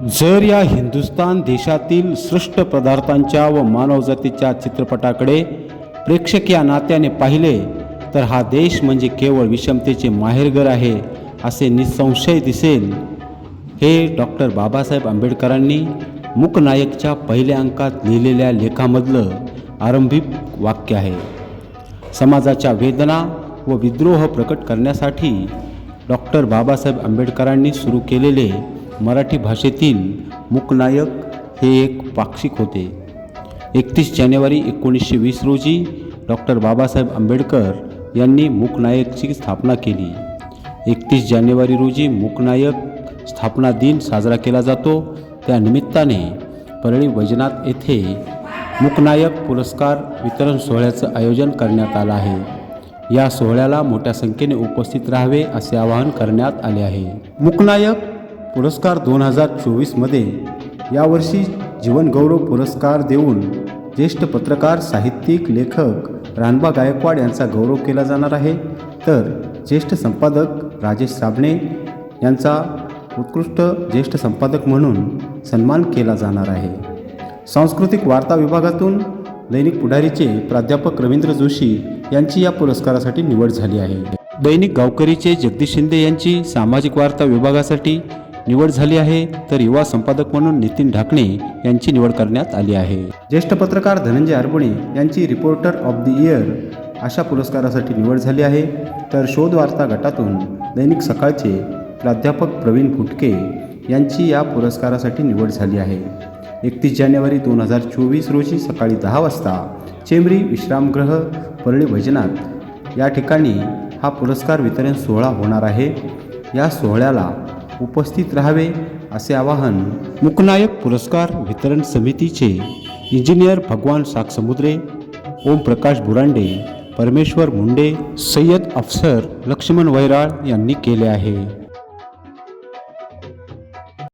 जर या हिंदुस्तान देशातील सृष्ट पदार्थांच्या व मानवजातीच्या चित्रपटाकडे प्रेक्षक या नात्याने पाहिले तर हा देश म्हणजे केवळ विषमतेचे माहेरघर आहे असे निसंशय दिसेल. हे डॉक्टर बाबासाहेब आंबेडकरांनी मूकनायकच्या पहिल्या अंकात लिहिलेल्या लेखामधलं आरंभिक वाक्य आहे. समाजाच्या वेदना व विद्रोह प्रकट करण्यासाठी डॉक्टर बाबासाहेब आंबेडकरांनी सुरू केलेले मराठी भाषेतील मूकनायक हे एक पाक्षिक होते. एकतीस जानेवारी एकोणीसशे वीस रोजी डॉक्टर बाबासाहेब आंबेडकर यांनी मूकनायकची स्थापना केली. एकतीस जानेवारी रोजी मूकनायक स्थापना दिन साजरा केला जातो. त्या निमित्ताने परळी वैजनाथ येथे मूकनायक पुरस्कार वितरण सोहळ्याचं आयोजन करण्यात आलं आहे. या सोहळ्याला मोठ्या संख्येने उपस्थित राहावे असे आवाहन करण्यात आले आहे. मूकनायक पुरस्कार दोन हजार चोवीसमध्ये यावर्षी जीवनगौरव पुरस्कार देऊन ज्येष्ठ पत्रकार साहित्यिक लेखक रानबा गायकवाड यांचा गौरव केला जाणार आहे. तर ज्येष्ठ संपादक राजेश साबणे यांचा उत्कृष्ट ज्येष्ठ संपादक म्हणून सन्मान केला जाणार आहे. सांस्कृतिक वार्ता विभागातून दैनिक पुढारीचे प्राध्यापक रवींद्र जोशी यांची या पुरस्कारासाठी निवड झाली आहे. दैनिक गावकरीचे जगदीश शिंदे यांची सामाजिक वार्ता विभागासाठी निवड झाली आहे तर युवा संपादक म्हणून नितीन ढाकणे यांची निवड करण्यात आली आहे. ज्येष्ठ पत्रकार धनंजय आरबुणे यांची रिपोर्टर ऑफ द इयर अशा पुरस्कारासाठी निवड झाली आहे. तर शोधवार्ता गटातून दैनिक सकाळचे प्राध्यापक प्रवीण फुटके यांची या पुरस्कारासाठी निवड झाली आहे. एकतीस जानेवारी दोन हजार चोवीस रोजी सकाळी दहा वाजता चेंबरी विश्रामगृह परळी भजनात. या ठिकाणी हा पुरस्कार वितरण सोहळा होणार आहे. या सोहळ्याला उपस्थित राहावे असे आवाहन मुकनायक पुरस्कार वितरण समितीचे इंजिनियर भगवान सागसमुद्रे ओमप्रकाश बुरांडे परमेश्वर मुंडे सय्यद अफसर लक्ष्मण वैराळ यांनी केले आहे.